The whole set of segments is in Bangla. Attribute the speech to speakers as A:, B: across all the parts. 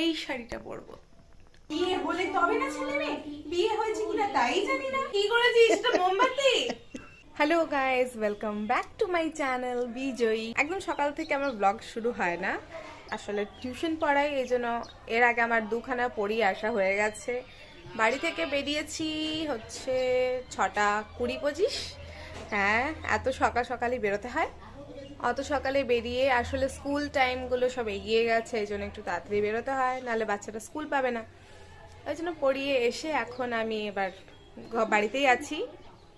A: এই শাড়িটা পরবো।
B: বিয়ে হলে তবে না ছেলে মেয়ে? বিয়ে হয়েছে কিনা তাই জানি না। কি করেছিস এটা মোমবাতি?
A: Hello guys welcome back to my channel বিজয়ী। একদম সকাল থেকে আমার ব্লগ শুরু হয় না। আসলে টিউশন পড়াই এই জন্য এর আগে আমার দুখানা পড়ি আসা হয়ে গেছে। বাড়ি থেকে বেরিয়েছি হচ্ছে ছটা কুড়ি পঁচিশ। হ্যাঁ এত সকাল সকালই বেরোতে হয়। অত সকালে বেরিয়ে আসলে স্কুল টাইমগুলো সব এগিয়ে গেছে, এই জন্য একটু তাড়াতাড়ি বেরোতে হয়, নাহলে বাচ্চাটা স্কুল পাবে না। ওই জন্য পড়িয়ে এসে এখন আমি এবার বাড়িতেই আছি,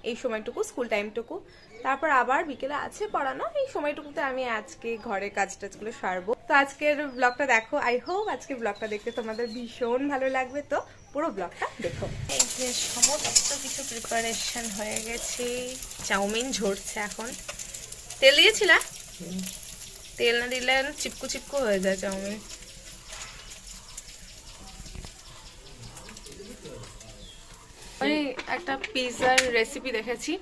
A: এই সময়টুকু, স্কুল টাইমটুকু। তারপর আবার বিকেলে আছে পড়ানো, এই সময়টুকুতে আমি আজকে ঘরের কাজ টাজগুলো সারবো। তো আজকের ব্লগটা দেখো আই হোপ আজকে ব্লগটা দেখতে তোমাদের ভীষণ ভালো লাগবে। তো পুরো ব্লগটা দেখো। এই যে সমস্ত কিছু প্রিপারেশন হয়ে গেছে, চাউমিন ঝরছে এখন। তেল দিয়েছিলা? তেল না দিলে চিপকু চিপকু হয়ে যায় চাউমিন। একটা পিৎজার রেসিপি দেখেছি।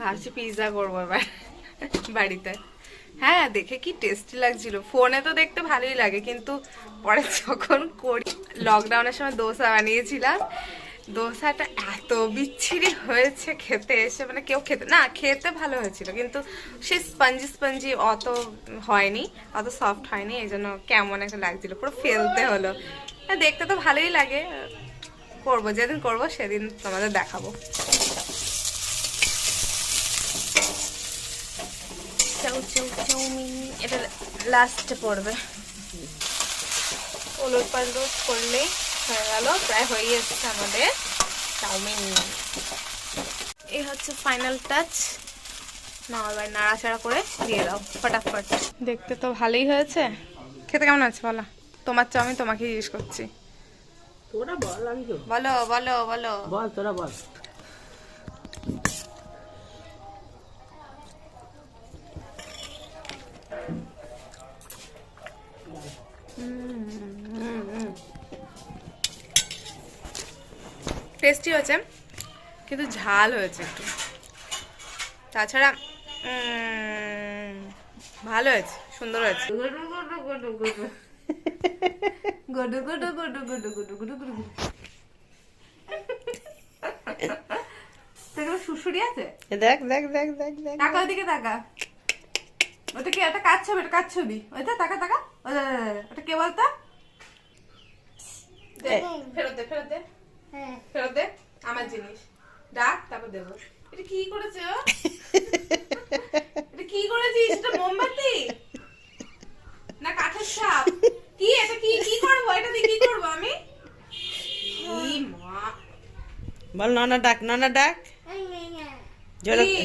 A: ভাবছি পিৎজা করব এবার বাড়িতে। হ্যাঁ দেখে কি টেস্টি লাগছিল। ফোনে তো দেখতে ভালোই লাগে, কিন্তু পরে যখন করি লকডাউনের সময় দোসা বানিয়েছিলাম দোসাটা এত বিচ্ছিরি হয়েছে খেতে এসে মানে কেউ খেতে না খেতে ভালো হয়েছিল কিন্তু সে স্পঞ্জি স্পঞ্জি অত হয়নি অত সফট হয়নি এই জন্য কেমন একটা লাগছিল পুরো ফেলতে হলো। দেখতে তো ভালোই লাগে করব যেদিন করব সেদিন তোমাদের দেখাবো। এটা লাস্টে পড়বে ওলট পালট করলেই হয়ে গেল প্রায় হয়ে এসছে আমাদের চাউমিন। এই হচ্ছে ফাইনাল টাচ না এবার নাড়াচাড়া করে দিয়ে দাও ফটাফট। দেখতে তো ভালোই হয়েছে। খেতে কেমন আছে বলো? তোমার চাউমিন তোমাকে জিজ্ঞেস করছি।
C: তোরা বল আমি
A: বলো বলো বলো।
C: বল তোরা বল।
A: টেস্টি হয়েছে কিন্তু ঝাল হয়েছে একটু। তাছাড়া ভালো হয়েছে সুন্দর হয়েছে। শুশুরি আছে?
C: দেখ দেখ দেখ দেখ দেখ।
A: ওইদিকে ওটা কি একটা কাজ কাজ ছবি? ওটা কে বলতো? ফেরত দে ফেরত দে। ফেরত দে আমার জিনিস। ডাক তারপর দেবো। এটা কি করেছে এটা কি করেছিস এটা মোমবাতি? না কাঠের সাপ? কি এটা কি কি করব? এটা দিয়ে কি করব আমি?
C: বল ননা ডাক ননা ডাক।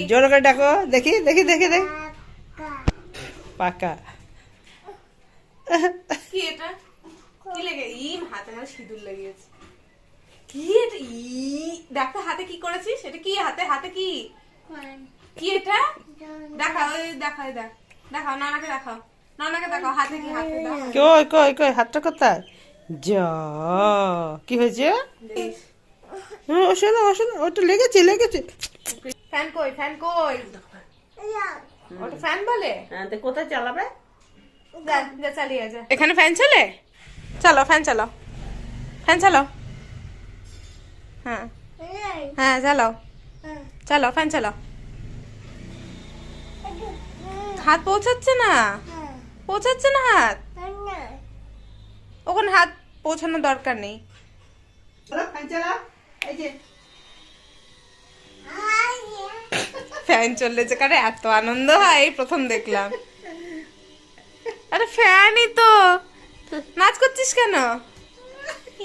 C: জোরে করে ডাকো। দেখি দেখি দেখি দেখ। পাকা।
A: কি এটা? কি লেগে? ই হাতে আমার সিঁদুর লেগেছে কি এটা? ই দেখো হাতে কি করেছিস? এটা কি হাতে? হাতে কি? কি এটা? দেখাও ওই এই দেখ। দেখাও নানাকে দেখাও। নানাকে দেখাও হাতে কি হাতে দেখাও
C: কই কই কই হাতটা কোথায়? যা কি হয়েছে। হ্যাঁ, ও শোনো ও শোনো ওটা লেগেছে লেগেছে।
A: ফ্যান কই ফ্যান কই? ওটা ফ্যান বলে?
C: হ্যাঁ তো কোথায় চালাবে?
A: যা যা চালিয়ে যা। এখানে ফ্যান চলে? চলো ফ্যান চালাও। ফ্যান চালাও। হ্যাঁ। হ্যাঁ। চালাও। চালাও ফ্যান চালাও। হাত পৌঁছাচ্ছে না? পৌঁছাচ্ছে না হাত? ওখানে হাত পৌঁছানোর দরকার নেই। ফ্যান চললেছে। কারণ এত আনন্দ হয়? এই প্রথম দেখলাম। আরে ফ্যানই তো। নাচ করছিস কেন?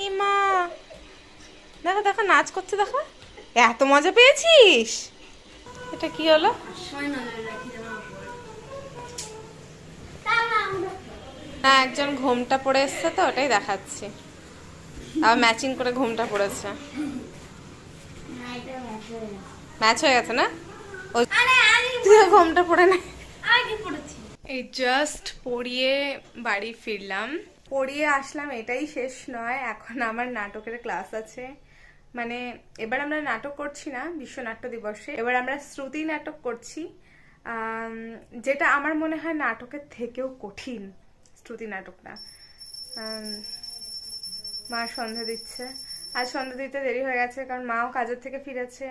A: ইমা। দেখো দেখো নাচ করছে দেখো। এত মজা পেয়েছিস? এটা কি হলো? না একজন ঘোমটা পরে এসছে তো ওটাই দেখাচ্ছি। আবার ম্যাচিং করে ঘোমটা পড়েছে। ম্যাচ হয়ে গেছে না? ওই তুই ঘোমটা পড়ে না এই জাস্ট পড়িয়ে বাড়ি ফিরলাম। পড়িয়ে আসলাম এটাই শেষ নয় এখন আমার নাটকের ক্লাস আছে। মানে এবার আমরা নাটক করছি না বিশ্ব নাট্য দিবসে। এবার আমরা শ্রুতি নাটক করছি। যেটা আমার মনে হয় নাটকের থেকেও কঠিন, শ্রুতি নাটকটা। মা সন্ধ্যা দিচ্ছে। আজ সন্ধ্যা দিতে দেরি হয়ে গেছে, কারণ মাও কাজের থেকে ফিরেছে,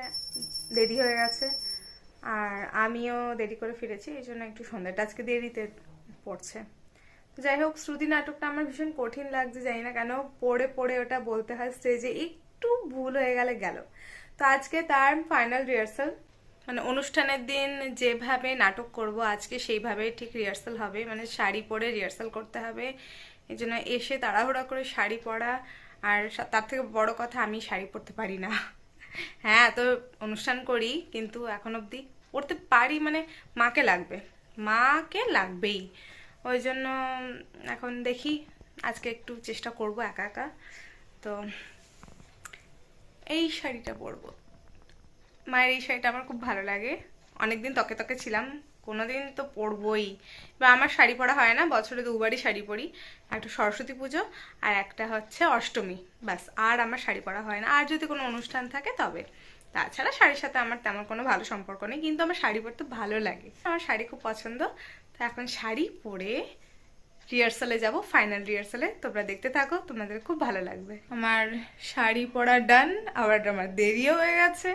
A: দেরি হয়ে গেছে। আর আমিও দেরি করে ফিরেছি, এই জন্য একটু সন্ধ্যাটা আজকে দেরিতে পড়ছে। যাই হোক, শ্রুতি নাটকটা আমার ভীষণ কঠিন লাগছে, জানি না কেন পড়ে পড়ে ওটা বলতে হয়, স্টেজে একটু ভুল হয়ে গেলে গেল। তো আজকে তার ফাইনাল রিহার্সাল মানে অনুষ্ঠানের দিন যেভাবে নাটক করব আজকে সেইভাবে ঠিক রিহার্সাল হবে। মানে শাড়ি পরে রিহার্সাল করতে হবে। এই জন্য এসে তাড়াহুড়া করে শাড়ি পরা। আর তার থেকে বড় কথা, আমি শাড়ি পরতে পারি না। হ্যাঁ তো অনুষ্ঠান করি, কিন্তু এখন অবধি পড়তে পারি মানে মাকে লাগবে। মাকে লাগবেই। ওই জন্য এখন দেখি, আজকে একটু চেষ্টা করব একা একা। তো এই শাড়িটা পরবো। মায়ের এই শাড়িটা আমার খুব ভালো লাগে। অনেকদিন তকে তকে ছিলাম, কোনোদিন তো পরবই। বা আমার শাড়ি পরা হয় না, বছরে দুবারই শাড়ি পরি। একটা সরস্বতী পুজো আর একটা হচ্ছে অষ্টমী। ব্যাস, আর আমার শাড়ি পরা হয় না। আর যদি কোনো অনুষ্ঠান থাকে তবে। তাছাড়া শাড়ির সাথে আমার তেমন কোনো ভালো সম্পর্ক নেই, কিন্তু আমার শাড়ি পরতে ভালো লাগে। আমার শাড়ি খুব পছন্দ। তো এখন শাড়ি পরে রিহার্সালে যাব ফাইনাল রিহার্সালে তোমরা দেখতে থাকো, তোমাদের খুব ভালো লাগবে। আমার শাড়ি পরা ডান আবার আমার দেরিও হয়ে গেছে।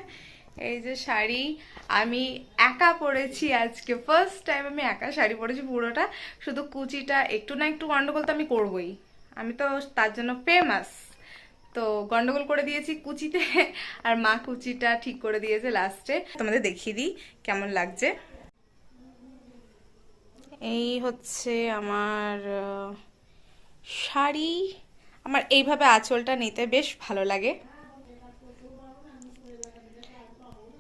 A: এই যে শাড়ি, আমি একা পরেছি আজকে। ফার্স্ট টাইম আমি একা শাড়ি পরেছি পুরোটা। শুধু কুচিটা একটু না একটু গন্ডগোল তো আমি করবই। আমি তো তার জন্য ফেমাস তো গন্ডগোল করে দিয়েছি কুচিতে, আর মা কুচিটা ঠিক করে দিয়েছে লাস্টে তোমাদের দেখিয়ে দিই কেমন লাগছে। এই হচ্ছে আমার শাড়ি। আমার এইভাবে আঁচলটা নিতে বেশ ভালো লাগে।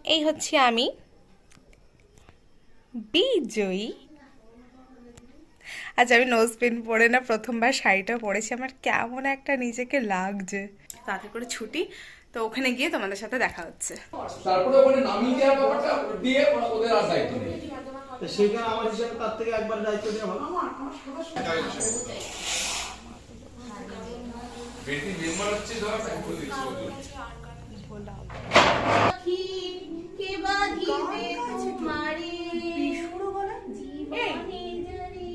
A: এই হচ্ছে আমি বিজয়ী। আজ আমি নোজ পিন পরে না প্রথমবার শাড়িটা পরেছি। আমার কেমন একটা নিজেকে লাগছে। তাতে করে ছুটি। তো ওখানে গিয়ে তোমাদের সাথে দেখা হচ্ছে।
D: তারপরে ওখানে নামিয়ে ব্যাপারটা দিয়ে ওদের আর দায়িত্ব নেই।
E: তো সেইখানে আমার হিসাবে তার থেকে একবার দায়িত্ব দেওয়া
D: বেটি মেম্বার হচ্ছে ধরো ফুল
B: বিশুরো গলা?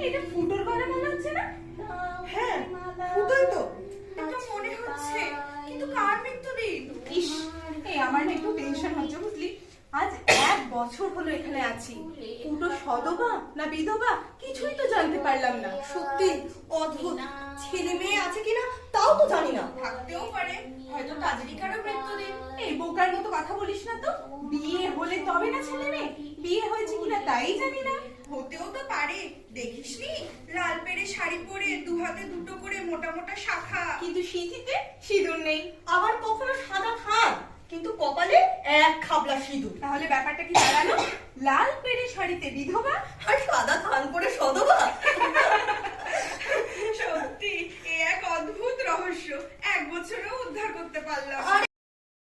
B: এটা ফুটোর গলা মনে হচ্ছে না? হ্যাঁ ফুটোই তো। এটা মনে হচ্ছে। কিন্তু কার মৃত্যুদিন ইস এই আমার না একটু টেনশন হচ্ছে বুঝলি? আজ বছর হলো এখানে আছি। ফুটো সদবা না বিধবা? কিছুই তো জানতে পারলাম না। সত্যি অদ্ভুত। ছেলে মেয়ে আছে কিনা তাও তো জানি না। থাকতেও পারে। হয়তো কাজেরই কারও মৃত্যুদিন। এই বোকার মতো কথা বলিস না তো। বিয়ে হলে তবে না ছেলে মেয়ে? বিয়ে হয়েছে কিনা তাই জানি না।
F: হতেও তো পারে। দেখিসনি লাল পেড়ে শাড়ি পরে দু হাতে দুটো করে মোটা মোটা শাখা।
B: কিন্তু সিঁথিতে সিঁদুর নেই। আবার কখনো সাদা থান এক খাবলা সিঁদুর।
F: তাহলে ব্যাপারটা কি দাঁড়াল? লাল পেড়ে শাড়িতে বিধবা?
B: আর সাদা থান করে সদবা।
F: সত্যি এ এক অদ্ভুত রহস্য। এক বছরেও উদ্ধার করতে পারলাম।